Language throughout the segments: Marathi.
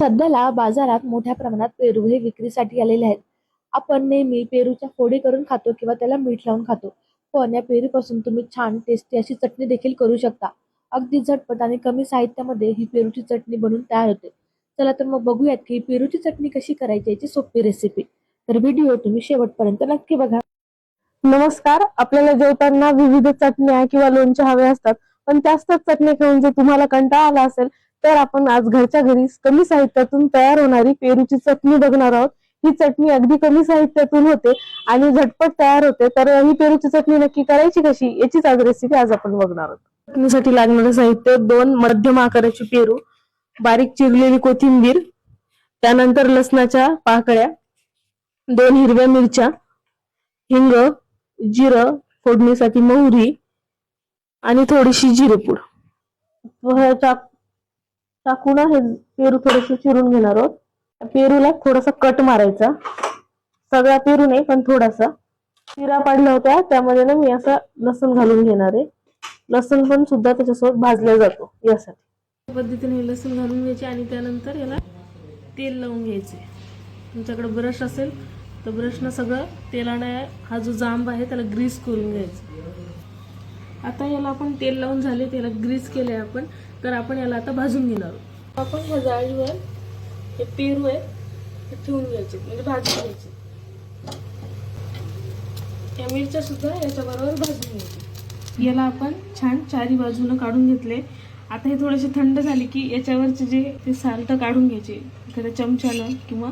सध्याला बाजारात मोठ्या प्रमाणात पेरू हे विक्रीसाठी आलेले आहेत. आपण नेहमी पेरूच्या फोडी करून खातो किंवा त्याला मीठ लावून खातो. पण या पेरूपासून तुम्ही छान टेस्टी अशी चटणी देखील करू शकता. अगदी झटपट आणि कमी साहित्यामध्ये ही पेरूची चटणी बनवून तयार होते. चला तर मग बघूयात की पेरूची चटणी कशी करायची याची सोपी रेसिपी तर व्हिडिओ तुम्ही शेवटपर्यंत नक्की बघा. नमस्कार. आपल्याला जेवताना विविध चटण्या किंवा लोणच्या हवे असतात पण जास्तच चटणी खाऊन जर तुम्हाला कंटाळा आला असेल तर आपण आज घरच्या घरी कमी साहित्यातून तयार होणारी पेरूची चटणी बघणार आहोत. ही चटणी अगदी कमी साहित्यातून होते आणि झटपट तयार होते. तर ही पेरूची चटणी नक्की करायची कशी याचीच आज रेसिपी आज आपण बघणार आहोत. चटणीसाठी लागणारं साहित्य दोन मध्यम आकाराची पेरू बारीक चिरलेली कोथिंबीर त्यानंतर लसणाच्या पाकळ्या दोन हिरव्या मिरच्या हिंग जिरं फोडणीसाठी मोहरी आणि थोडीशी जिरेपूड टाकून हे पेरू थोडेसे चिरून घेणार आहोत. पेरूला थोडासा कट मारायचा. सगळा पेरू नाही पण थोडासा. चिरा पाडल्या होत्या त्यामध्ये ना मी असा लसूण घालून घेणार आहे. लसूण पण सुद्धा त्याच्यासोबत भाजला जातो यासाठी. पद्धतीने लसूण घालून घ्यायचे आणि त्यानंतर याला तेल लावून घ्यायचे. तुमच्याकडे ब्रश असेल तर ब्रशनं सगळं तेलाने हा जो जांब आहे त्याला ग्रीस करून घ्यायचं. आता याला आपण तेल लावून झाले त्याला ग्रीस केले आपण. तर आपण याला आता भाजून घेणार आहोत. आपण ह्या जाळीवर हे पेरू आहे हे ठेवून घ्यायचे म्हणजे भाजून घ्यायचे. या मिरच्या सुद्धा याच्याबरोबर भाजून घ्यायचे याला आपण छान चारी बाजूनं काढून घेतले. आता हे थोडेसे थंड झाले की याच्यावरचे जे ते साल्ट काढून घ्यायचे. एखाद्या चमच्यानं किंवा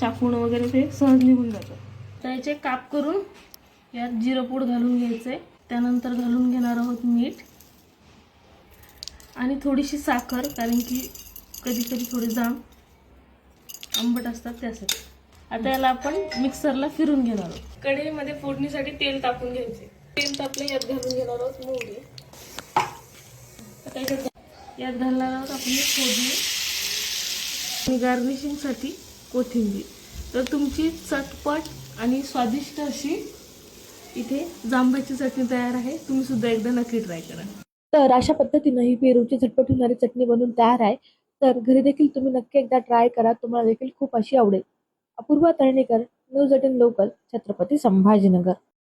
चाकून वगैरे ते सहज निघून जातं. तर याचे काप करून यात जिरंपूड घालून घ्यायचे त्यानंतर घालून घेणार आहोत मीठ. आणि थोडीशी साखर कारण की कधी कधी थोडे जाम आंबट असतात त्यासाठी. आता याला आपण मिक्सरला फिरून घेणार आहोत. कढईमध्ये फोडणीसाठी तेल तापून घ्यायचे. तेल तापलं यात घालून घेणार आहोत मोहरी. काय यात घालणार आहोत आपली फोडणी. आणि गार्निशिंगसाठी कोथिंबीर. तर तुमची चटपट आणि स्वादिष्ट अशी इथे जांभळाची चटणी तयार आहे. तुम्ही सुद्धा एकदा नक्की ट्राय करा. तर अशा पद्धतीनं ही पेरूची झटपट होणारी चटणी बनवून तयार आहे. तर घरी देखील तुम्ही नक्की एकदा ट्राय करा. तुम्हाला देखील खूप अशी आवडेल. Apurva Talnikar news eighteen local Chhatrapati Sambhajinagar.